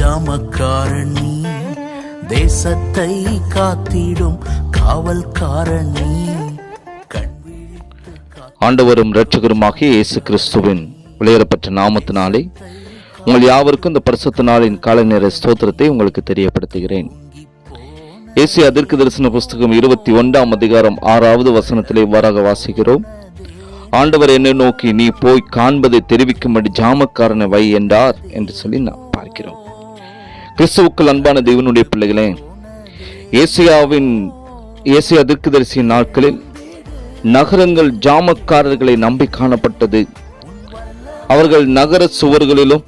ஜாமக்காரணி தேசத்தை காத்திடும் காவல்காரன் ஆண்டவரும் இரட்சகருமாகிய இயேசு கிறிஸ்துவின் வெளியேறப்பட்ட நாமத்தினாலே உங்கள் யாவருக்கும் இந்த பரிசுத்த நாளின் கால நேர ஸ்தோத்திரத்தை உங்களுக்கு தெரியப்படுத்துகிறேன். இயேசு அதற்கு தரிசன புஸ்தகம் இருபத்தி ஒன்றாம் அதிகாரம் ஆறாவது வசனத்திலே இவ்வாறாக வாசிக்கிறோம். ஆண்டவர் என்னை நோக்கி நீ போய் காண்பதை தெரிவிக்கும்படி ஜாமக்காரனை வை என்றார் என்று சொல்லி நாம் பார்க்கிறோம். கிறிஸ்துவுக்குள் அன்பான தேவனுடைய பிள்ளைகளே ஏசியாவின் ஏசியா தீர்க்கதரிசியின் நாட்களில் நகரங்கள் ஜாமக்காரர்களை நம்பி காணப்பட்டது. அவர்கள் நகர சுவர்களிலும்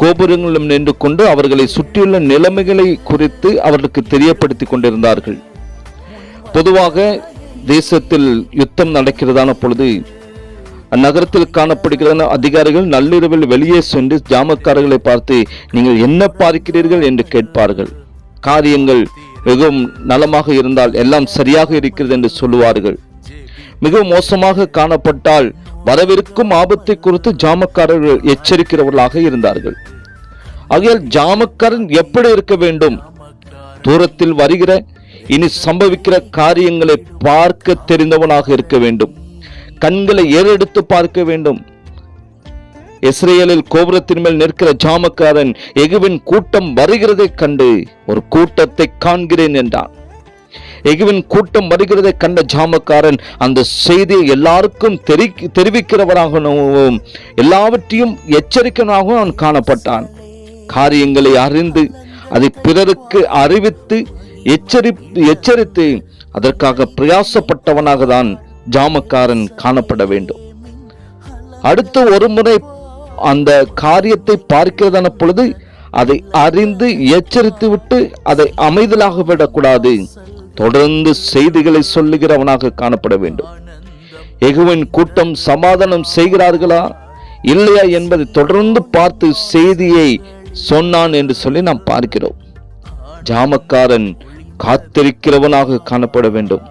கோபுரங்களிலும் நின்று கொண்டு அவர்களை சுற்றியுள்ள நிலைமைகளை குறித்து அவர்களுக்கு தெரியப்படுத்தி கொண்டிருந்தார்கள். பொதுவாக தேசத்தில் யுத்தம் நடக்கிறதான பொழுது அந்நகரத்தில் காணப்படுகிற அதிகாரிகள் நள்ளிரவில் வெளியே சென்று ஜாமக்காரர்களை பார்த்து நீங்கள் என்ன பார்க்கிறீர்கள் என்று கேட்பார்கள். காரியங்கள் மிகவும் நலமாக இருந்தால் எல்லாம் சரியாக இருக்கிறது என்று சொல்லுவார்கள். மிகவும் மோசமாக காணப்பட்டால் வரவிருக்கும் ஆபத்தை குறித்து ஜாமக்காரர்கள் எச்சரிக்கிறவர்களாக இருந்தார்கள். ஆகையால் ஜாமக்காரன் எப்படி இருக்க வேண்டும்? தூரத்தில் வருகிற இனி சம்பவிக்கிற காரியங்களை பார்க்க தெரிந்தவனாக இருக்க வேண்டும். கண்களை ஏறெடுத்து பார்க்க வேண்டும். இஸ்ரேலில் கோபுரத்தின் மேல் நிற்கிற ஜாமக்காரன் எகுவின் கூட்டம் வருகிறதைக் கண்டு ஒரு கூட்டத்தை காண்கிறேன் என்றான். எகுவின் கூட்டம் வருகிறதை கண்ட ஜாமக்காரன் அந்த செய்தியை எல்லாருக்கும் தெரி தெரிவிக்கிறவராகவும் எல்லாவற்றையும் எச்சரிக்கனாகவும் அவன் காணப்பட்டான். காரியங்களை அறிந்து அதை பிறருக்கு அறிவித்து எச்சரி எச்சரித்து அதற்காக பிரயாசப்பட்டவனாக தான் ஜாமக்காரன் காணப்பட வேண்டும். அடுத்து ஒரு முறை அந்த காரியத்தை பார்க்கிறதான பொழுது அதை அறிந்து எச்சரித்து விட்டு அதை அமைதலாக விடக்கூடாது. தொடர்ந்து செய்திகளை சொல்லுகிறவனாக காணப்பட வேண்டும். எகுவின் கூட்டம் சமாதானம் செய்கிறார்களா? இல்லையா என்பதை தொடர்ந்து பார்த்து செய்தியை சொன்னான் என்று சொல்லி நாம் பார்க்கிறோம். ஜாமக்காரன் காத்திருக்கிறவனாக காணப்பட வேண்டும்.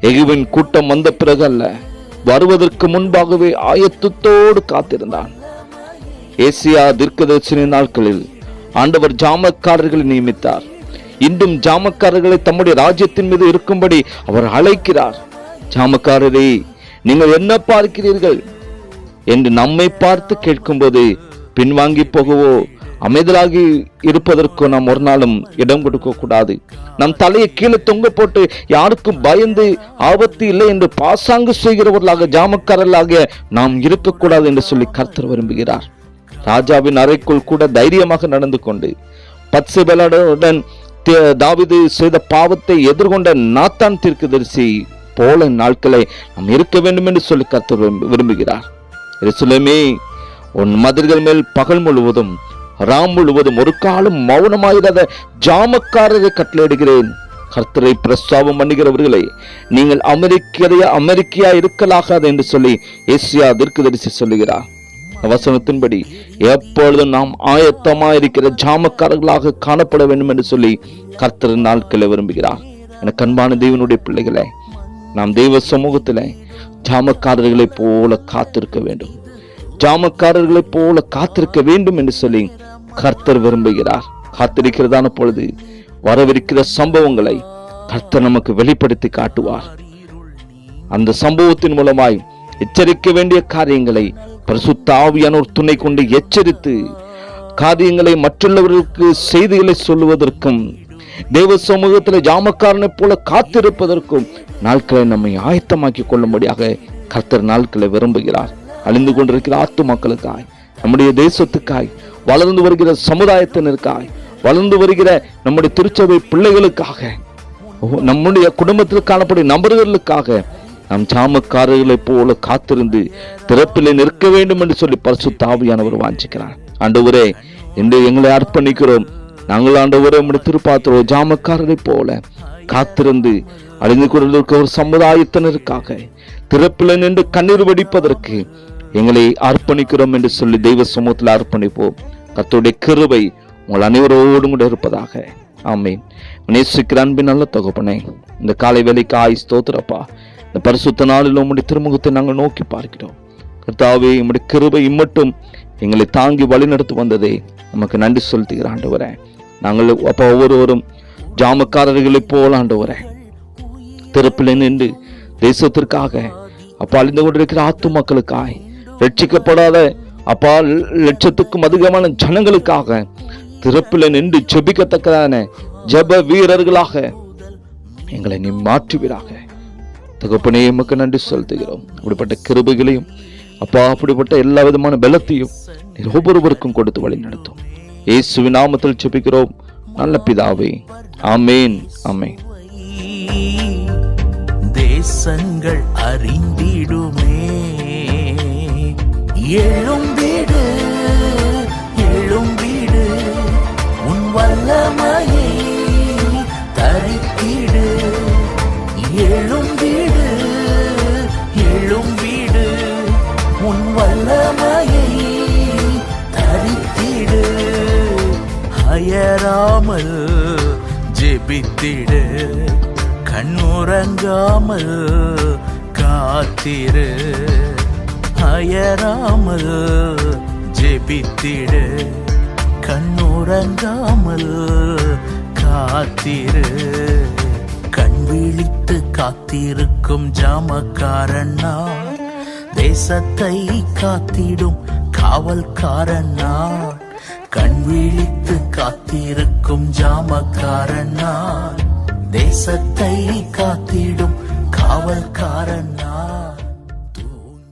எகுவின் கூட்டம் வந்த பிறகு அல்ல வருவதற்கு முன்பாகவே ஆயத்தத்தோடு காத்திருந்தான். ஏசியா தீர்க்கதரிசன நாட்களில் ஆண்டவர் ஜாமக்காரர்களை நியமித்தார். இன்றும் ஜாமக்காரர்களை தம்முடைய ராஜ்யத்தின் மீது இருக்கும்படி அவர் அழைக்கிறார். ஜாமக்காரரே நீங்கள் என்ன பார்க்கிறீர்கள்? என்று நம்மை பார்த்து கேட்கும்போது பின்வாங்கி போகவோ அமைதலாகி இருப்பதற்கு நாம் ஒரு நாளும் இடம் கொடுக்க கூடாது. நம் தலையை கீழே தொங்க போட்டு யாருக்கும் பயந்து ஆபத்து இல்லை என்று பாசாங்கு செய்கிறவர்களாக ஜாமக்காரர்களாக நாம் இருக்கக்கூடாது என்று சொல்லி கர்த்தர் விரும்புகிறார். ராஜாவின் அறைக்குள் கூட தைரியமாக நடந்து கொண்டு பத்சபலனுடன் தாவிது செய்த பாவத்தை எதிர்கொண்ட நாத்தான் தீர்க்கதரிசி போல நாட்களை நாம் இருக்க வேண்டும் என்று சொல்லி கர்த்தர் விரும்புகிறார். எருசலேமே உன் மதில்கள் மேல் பகல் முழுவதும் ராம் முழுவதும் ஒரு காலம் மௌனமாயிராத ஜாமக்காரரை கட்டளையிடுகிறேன். கர்த்தரை பிரஸ்தாபம் பண்ணுகிறவர்களை நீங்கள் அமெரிக்கரைய அமெரிக்கையா இருக்கலாகாது என்று சொல்லி ஏசியா தீர்க்கதரிசி சொல்லுகிறார். வசனத்தின்படி எப்பொழுதும் நாம் ஆயத்தமா இருக்கிற ஜாமக்காரர்களாக காணப்பட வேண்டும் என்று சொல்லி கர்த்தர் நாட்களை விரும்புகிறார். எனக்கு அன்பான தேவனுடைய பிள்ளைகளை நாம் தெய்வ சமூகத்தில் ஜாமக்காரர்களைப் போல காத்திருக்க வேண்டும். ஜாமக்காரர்களைப் போல காத்திருக்க வேண்டும் என்று சொல்லி கர்த்தர் விரும்புகிறார். காத்திருக்கிறதான பொழுது வரவிருக்கிற சம்பவங்களை கர்த்தர் நமக்கு வெளிப்படுத்தி காட்டுவார். அந்த சம்பவத்தின் மூலமாய் எச்சரிக்க வேண்டிய காரியங்களை பரிசுத்த ஆவியானோர் துணை கொண்டு எச்சரித்து காரியங்களை மற்றுள்ளவர்களுக்கு செய்திகளை சொல்லுவதற்கும் தேவ சமூகத்தில் ஜாமக்காரனை போல காத்திருப்பதற்கும் நாட்களை நம்மை ஆயத்தமாக்கி கொள்ளும்படியாக கர்த்தர் நாட்களை விரும்புகிறார். அழிந்து கொண்டிருக்கிற ஆத்து மக்களுக்காய் நம்முடைய தேசத்துக்காய் வளர்ந்து வருகிற சமுதாயத்தினருக்காய் வளர்ந்து வருகிற நம்முடைய திருச்சபை பிள்ளைகளுக்காக நம்முடைய குடும்பத்தில் காணப்படும் நபர்களுக்காக நம் சாமக்காரர்களைப் போல காத்திருந்து திறப்பிலே நிற்க வேண்டும் என்று சொல்லி பரிசு தாவியானவர் வாஞ்சிக்கிறார். ஆண்டவரே இன்று எங்களை அர்ப்பணிக்கிறோம். நாங்கள் ஆண்டவரே நம்முடைய திருப்பாத்திரோ ஜாமக்காரரைப் போல காத்திருந்து அழிந்து கொண்டிருக்க ஒரு சமுதாயத்தினருக்காக திறப்பில் நின்று கண்ணீர் வடிப்பதற்கு எங்களை அர்ப்பணிக்கிறோம் என்று சொல்லி தெய்வ சமூகத்தில் அர்ப்பணிப்போம். கத்துடைய கிருபை உங்கள் அனைவரோடும் கூட இருப்பதாக. ஆமென். நேசிக்கிற அன்பின் நல்ல தகப்பனே இந்த காலை வேலைக்கு ஆய் ஸ்தோத்திரப்பா. இந்த பரிசுத்த நாளில் உம்முடைய திருமுகத்தை நாங்கள் நோக்கி பார்க்கிறோம். கர்த்தாவே உம்முடைய கிருபை இம்மட்டும் எங்களை தாங்கி வழிநடத்தி வந்ததே. நமக்கு நன்றி செலுத்துகிற வரேன் நாங்கள் அப்போ ஒவ்வொருவரும் ஜாமக்காரர்களை போல் ஆண்டு வரேன் திறப்பில் நின்று தேசத்திற்காக அப்பா அழிந்து கொண்டிருக்கிற ஆத்து மக்களுக்காய் ரட்சிக்கப்படாத அப்பா லட்சத்துக்கும் அதிகமான ஜனங்களுக்காக திறப்பில் நின்று செபிக்கத்தக்கதான ஜெப வீரர்களாக எங்களை நீ மாற்றுவீராக. தகப்பனே எமக்கு நன்றி செலுத்துகிறோம். அப்படிப்பட்ட கிருபைகளையும் அப்பா அப்படிப்பட்ட எல்லா விதமான பலத்தையும் ஒவ்வொருவருக்கும் கொடுத்து வழி நடத்தும். இயேசுவின் நாமத்தில் செபிக்கிறோம் நல்ல பிதாவே ஆமேன் ஆமேன். தேசங்கள் அறிந்திடுமே. எழும் உன் தரித்திடு. எழும் வீடு எழும் வீடு. உன் வல்லமையை தரித்திடு. அயராமல் ஜெபித்திடு. கண்ணுறங்காமல் காத்திரு. அயராமல் ஜெபித்திடு. கண்ணுறங்காமல் காத்திரு. கண் விழித்து காத்திருக்கும் ஜாமக்காரண்ணா தேசத்தை காத்திடும் காவல்காரண்ணா கண் விழித்து காத்திருக்கும் ஜாமக்காரண்ணா தேசத்தை காத்திடும் காவல்காரண்ணா.